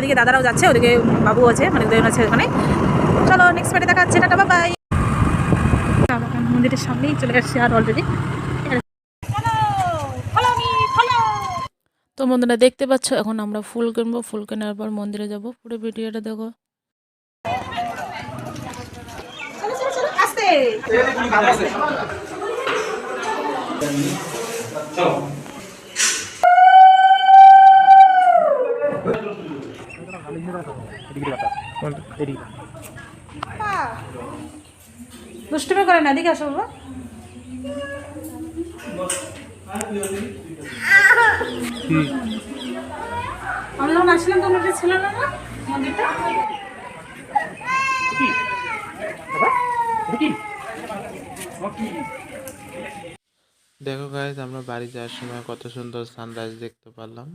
ওদিকে দাদারাও যাচ্ছে ওদিকে বাবু আছে মানে উদয়ন আছে ওখানে। চলো নেক্সট পার্টি দেখা যাচ্ছে টাটা বাই মন্দিরের সামনেই চলে আসছে আর অলরেডি তো বন্ধুরা দেখতে পাচ্ছ এখন আমরা ফুল কিনবো ফুল কেনার পর মন্দিরে যাব। পুরো ভিডিওটা দেখো। আসতে। দুষ্টুমি করে না, এদিকে আসো বাবা। যখন আসলাম তখন এটা ছিল না দেখো গাইজ আমরা বাড়ি যাওয়ার সময় কত সুন্দর সানরাইজ দেখতে পারলাম।